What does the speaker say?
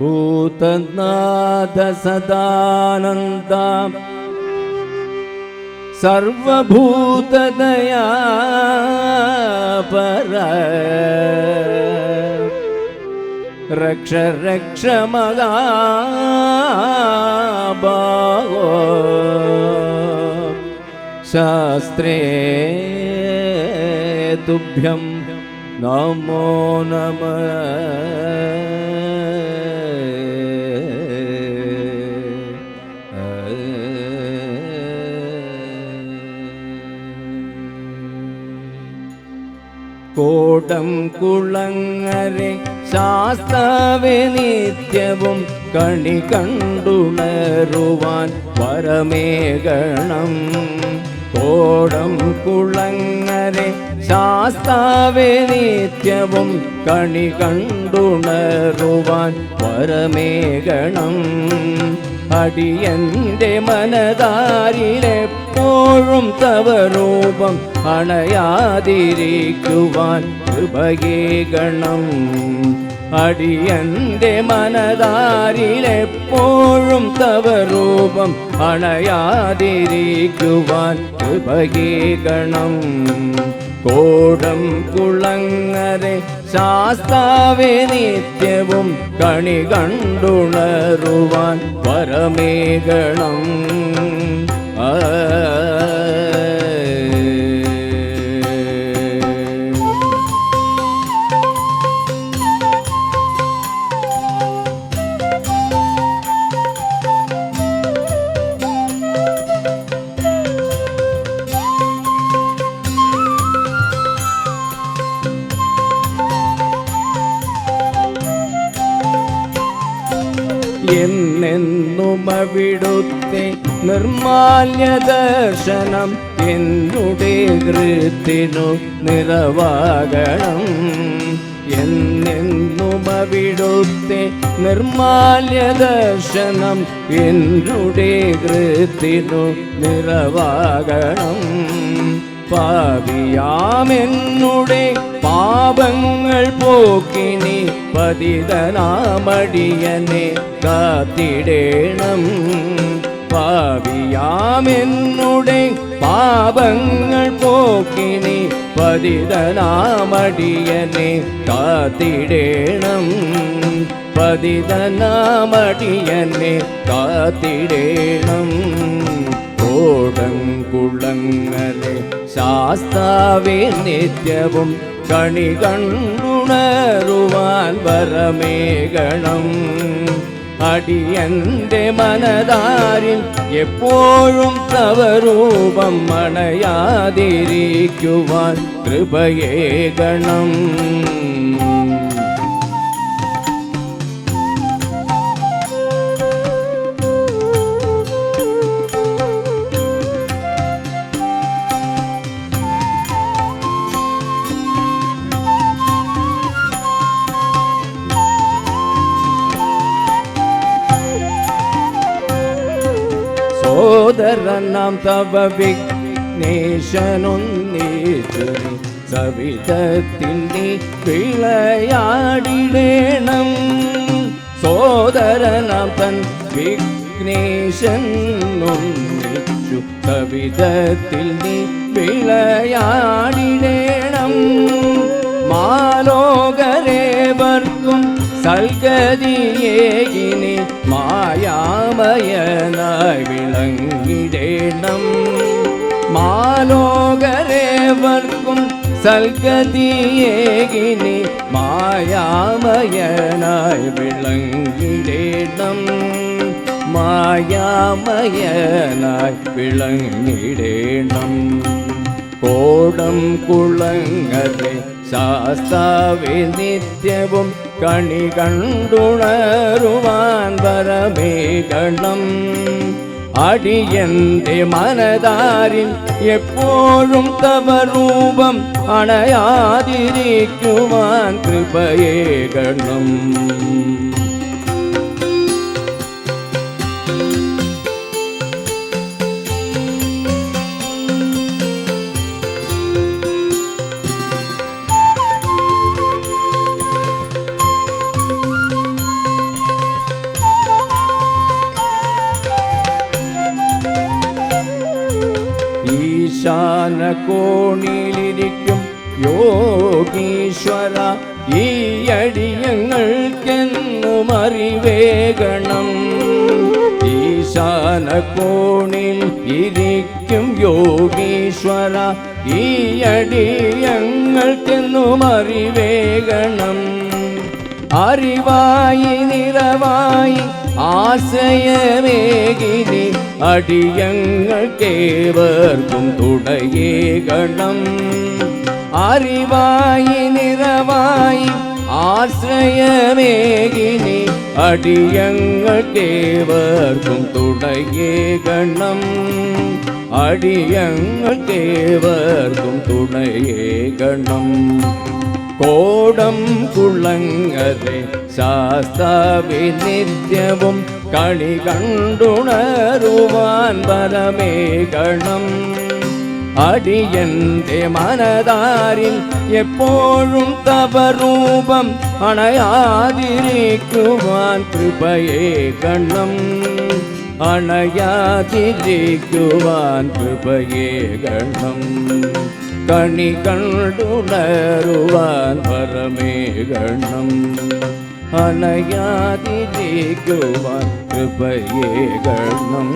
ഭൂതനാഥ സദാനന്ദ സർവഭൂതദയാ പര രക്ഷ രക്ഷ മകാബാവോ ശാസ്ത്രേ തുഭ്യം. നമോ നമ. കോടം കുളങ്ങരെ ശാസ്താവെ നിത്യവും കണി കണ്ടുണരുവാൻ പരമേഗണം കോടം കുളങ്ങരെ ശാസ്താവെ നിത്യവും കണി കണ്ടുണരുവാൻ പരമേകണം അടിയന്റെ മനതാരിലെപ്പോഴും തവ രൂപം അണയാതിരിക്കുവാൻ കൃപകേകണം അടിയന്റെ മനതാരിലെപ്പോഴും തവ രൂപം അണയാതിരിക്കുവാൻ ഉപകീകണം കോടം കുളങ്ങരെ ശാസ്താവെ നിത്യവും കണി കണ്ടുണരുവാൻ പരമേകണം എന്നെന്നും അവിടുത്തെ നിർമാല്യ ദർശനം എന്നുടെ കൃത്തിനു നിറവാകണം. എന്നെന്നും അവിടുത്തെ നിർമാല്യ ദർശനം എന്നുടെ കൃത്തിനു നിറവാകണം. പാപിയാമെന്നുടെ പാപങ്ങൾ പോക്കിനി പതിതനാമടിയനെ കാത്തിടേണം. പാവിയാമെന്നുടെ പാപങ്ങൾ പോക്കിനി പതിതനാമടിയനെ കാത്തിടേണം. പതിതനാമടിയനെ കാത്തിടേണം. കോടം കുളങ്ങളെ ശാസ്താവേ നിത്യവും കണി കണ്ടുണരുവാൻ വരമേകണം അടിയന്റെ മനതാരിൽ എപ്പോഴും തവരൂപം മണയാതിരിക്കുവാൻ കൃപയേകണം സോദരനാം തവ വിഘ്നേശനൊന്നീച്ചു സവിധത്തിൽ നീ വിളയാടിടേണം സോദരനാം തൻ വിഘ്നേശൻ ഒന്നിച്ചു കവിതത്തിൽ നീ വിളയാടിടേണം മാലോകരേവർക്കും സൽഗതിയേകിനി മായാമയനായി വിളങ്ങിടേണം മാലോകരേവർക്കും സൽഗതിയേകിനി മായാമയനായി വിളങ്ങിടേണം. മായാമയനായി വിളങ്ങിടേണം. കോടം കുളങ്ങരെ ശാസ്താവി നിത്യവും കണി കണ്ടുണരുവാൻ പരമേകണം அடியன்றி மனதாரில் எப்போழும் தவரூபம் அணையாதிரிக்குவான் கிருபையே கண்ணம். കോണിലിരിക്കും യോഗീശ്വര ഈ അടിയങ്ങൾക്കെന്നും അറിവേകണം. ഈശാന കോണിൽ ഇരിക്കും യോഗീശ്വര ഈ അടിയങ്ങൾക്കെന്നും അറിവേകണം. അറിവായി നിറവായി ആശ്രയമേകിനി അടിയങ്ങൾക്കേവർക്കും തുടയേകണം അറിവായി നിറവായി ആശ്രയമേകിനി അടിയങ്ങൾക്കേവർക്കും തുടയേകണം അടിയങ്ങൾക്കേവർക്കും തുണയേകണം കോടം കുളങ്ങരെ ശാസ്താവി നിത്യവും കണി കണ്ടുണരുവാൻ പരമേകണം അടിയന്റെ മനതാരിൽ എപ്പോഴും തപരൂപം അണയാതിരിക്കുവാൻ കൃപയേ ഗണം അണയാതിരിക്കുവാൻ കൃപയേ ഗണം കണി കണ്ടുണരുവാൻ പരമേ ഗണം അണയാതിരിക്കുവാൻ കൃപയേ ഗണം